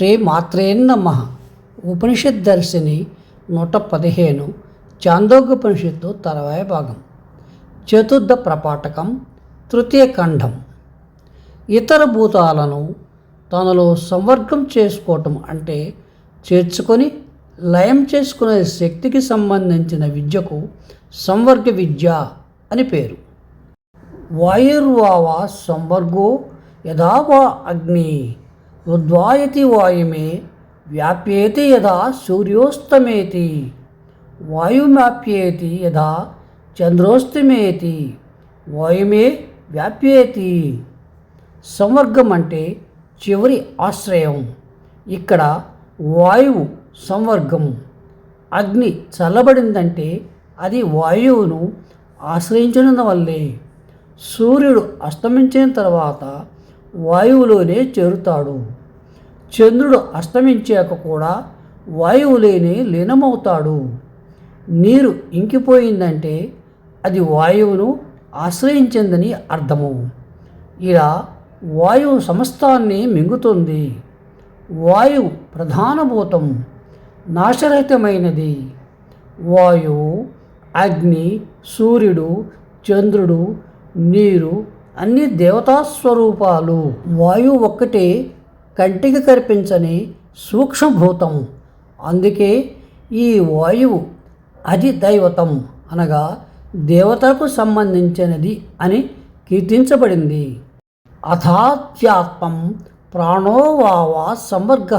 శ్రీ మాత్రే ఉపనిషత్ దర్శిని నూట పదిహేను చాందోగ్యోపనిషత్తు తరవాయ భాగం. చతుర్థ ప్రపాఠకం తృతీయ ఖండం. ఇతర భూతాలను తనలో సంవర్గం చేసుకోవటం అంటే చేర్చుకొని లయం చేసుకునే శక్తికి సంబంధించిన విద్యకు సంవర్గ విద్య అని పేరు. వాయుర్వావ సంవర్గో యథావా అగ్ని ఉద్వాయతి వాయుమే వ్యాప్యేతి యథా సూర్యోస్తమేతి. వాయుమాప్యేతి యథా చంద్రోస్తమేతి. వాయుమే వ్యాప్యేతి. సంవర్గం అంటే చివరి ఆశ్రయం. ఇక్కడ వాయువు సంవర్గం. అగ్ని చల్లబడిందంటే అది వాయువును ఆశ్రయించినందువల్లే వల్లే. సూర్యుడు అస్తమించిన తర్వాత వాయువులోనే చేరుతాడు. చంద్రుడు అస్తమించాక కూడా వాయువులోనే లీనమవుతాడు. నీరు ఇంకిపోయిందంటే అది వాయువును ఆశ్రయించిందని అర్థము. ఇలా వాయువు సమస్తాన్ని మింగుతుంది. వాయువు ప్రధానభూతం నాశరహితమైనది. వాయువు అగ్ని సూర్యుడు చంద్రుడు నీరు అన్ని దేవతా స్వరూపాలు వాయువు ఒక్కటే కంటికి కనిపించని సూక్ష్మభూతం. అందుకే ఈ వాయువు అది దైవతం అనగా దేవతలకు సంబంధించినది అని కీర్తించబడింది. అథాత్యాత్మం ప్రాణోవావా సంవర్గ.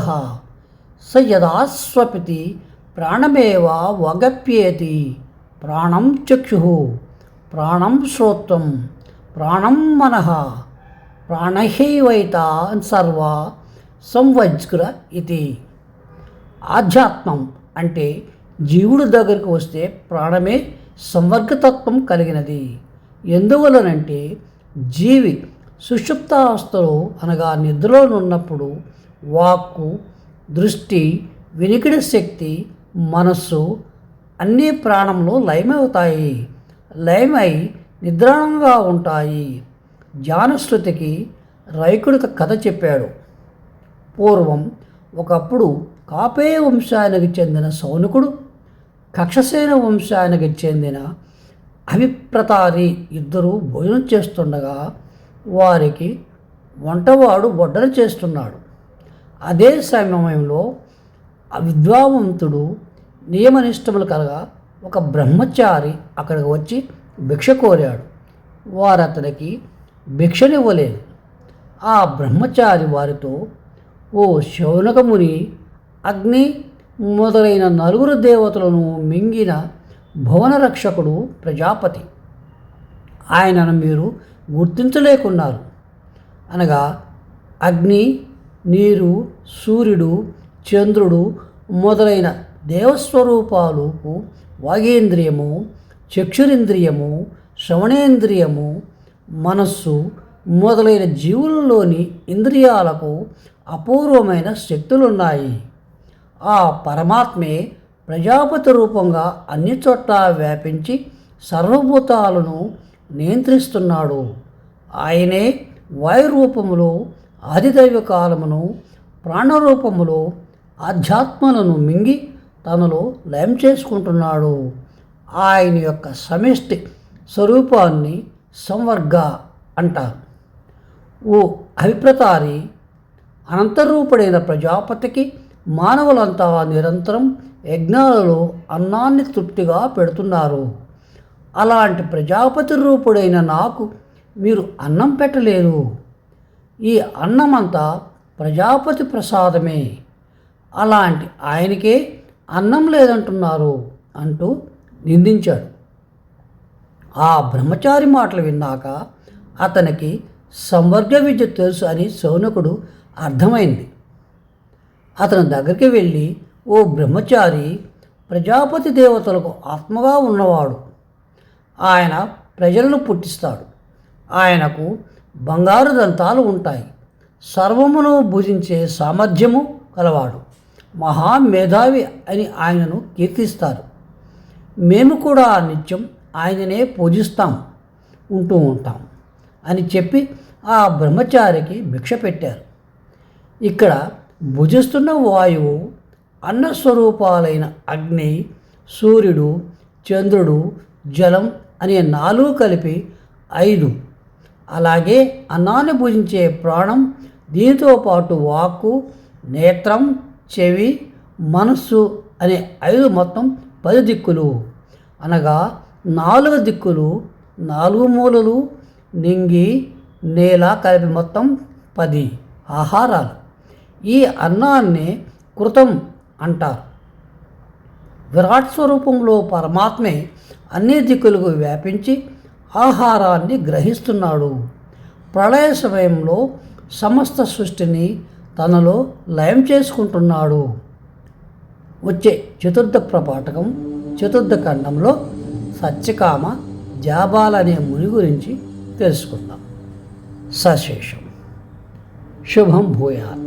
స యదాస్వపితి ప్రాణమేవ వగప్యేతి. ప్రాణం చక్షు. ప్రాణం శ్రోత్వం. ప్రాణం మనః. ప్రాణహైవైత సర్వ సంవజ్గ్ర ఇది. ఆధ్యాత్మం అంటే జీవుడు దగ్గరికి వస్తే ప్రాణమే సంవర్గతత్వం కలిగినది. ఎందువలనంటే జీవి సుషుప్తావస్థలో అనగా నిద్రలో ఉన్నప్పుడు వాక్కు దృష్టి వినికిడి శక్తి మనస్సు అన్నీ ప్రాణంలో లయమవుతాయి. లయమై నిద్రాణంగా ఉంటాయి. జ్ఞానశ్రుతికి రైకుడిక కథ చెప్పాడు. పూర్వం ఒకప్పుడు కాపే వంశానికి చెందిన సౌనికుడు కక్షసేన వంశానికి చెందిన అభిప్రతారి ఇద్దరు భోజనం చేస్తుండగా వారికి వంటవాడు వడ్డన చేస్తున్నాడు. అదే సమయంలో ఆ విద్వావంతుడు నియమనిష్టములు కలగా ఒక బ్రహ్మచారి అక్కడికి వచ్చి భిక్ష కోరాడు. వారు అతనికి భిక్షనివ్వలేదు ఆ బ్రహ్మచారి వారితో ఓ శౌనకముని అగ్ని మొదలైన నలుగురు దేవతలను మింగిన భువన రక్షకుడు ప్రజాపతి. ఆయనను మీరు గుర్తించలేకున్నారు. అనగా అగ్ని నీరు సూర్యుడు చంద్రుడు మొదలైన దేవస్వరూపాలకు వాగేంద్రియము చక్షురింద్రియము శ్రవణేంద్రియము మనస్సు మొదలైన జీవులలోని ఇంద్రియాలకు అపూర్వమైన శక్తులున్నాయి. ఆ పరమాత్మే ప్రజాపతి రూపంగా అన్ని చోట్ల వ్యాపించి సర్వభూతాలను నియంత్రిస్తున్నాడు. ఆయనే వాయు రూపములో ఆదిదైవ కాలమును ప్రాణరూపములో ఆధ్యాత్మలను మింగి తనలో లయం చేసుకుంటున్నాడు. ఆయన యొక్క సమిష్టి స్వరూపాన్ని సంవర్గ అంటారు. ఓ అభిప్రతారి అనంతరూపుడైన ప్రజాపతికి మానవులంతా నిరంతరం యజ్ఞాలలో అన్నాన్ని తృప్తిగా పెడుతున్నారు. అలాంటి ప్రజాపతి రూపుడైన నాకు మీరు అన్నం పెట్టలేదు ఈ అన్నమంతా ప్రజాపతి ప్రసాదమే. అలాంటి ఆయనకే అన్నం లేదంటున్నారు అంటూ నిందించాడు. ఆ బ్రహ్మచారి మాటలు విన్నాక అతనికి సంవర్గ విద్య తెలుసు అని శౌనకుడు అర్థమైంది. అతని దగ్గరికి వెళ్ళి ఓ బ్రహ్మచారి ప్రజాపతి దేవతలకు ఆత్మగా ఉన్నవాడు. ఆయన ప్రజలను పుట్టిస్తాడు. ఆయనకు బంగారు దంతాలు ఉంటాయి. సర్వమును భుజించే సామర్థ్యము కలవాడు. మహామేధావి అని ఆయనను కీర్తిస్తారు. మేము కూడా నిత్యం ఆయననే పూజిస్తాం ఉంటూ ఉంటాం అని చెప్పి ఆ బ్రహ్మచారికి భిక్ష పెట్టారు. ఇక్కడ భుజిస్తున్న వాయువు అన్నస్వరూపాలైన అగ్ని సూర్యుడు చంద్రుడు జలం అనే నాలుగు కలిపి ఐదు. అలాగే అన్నాన్ని భుజించే ప్రాణం దీనితో పాటు వాక్కు నేత్రం చెవి మనస్సు అనే ఐదు మొత్తం పది దిక్కులు అనగా నాలుగు దిక్కులు నాలుగు మూలలు నింగి నేల కలిపి మొత్తం పది ఆహారాలు. ఈ అన్నాన్ని కృతం అంటారు. విరాట్ స్వరూపంలో పరమాత్మే అన్ని దిక్కులకు వ్యాపించి ఆహారాన్ని గ్రహిస్తున్నాడు. ప్రళయ సమయంలో సమస్త సృష్టిని తనలో లయం చేసుకుంటున్నాడు. వచ్చే చతుర్థ ప్రపాఠకం చతుర్థ ఖండంలో సత్యకామ జాబాల్ అనే ముని గురించి తెలుసుకుందాం. సశేషం. శుభం భూయాత్.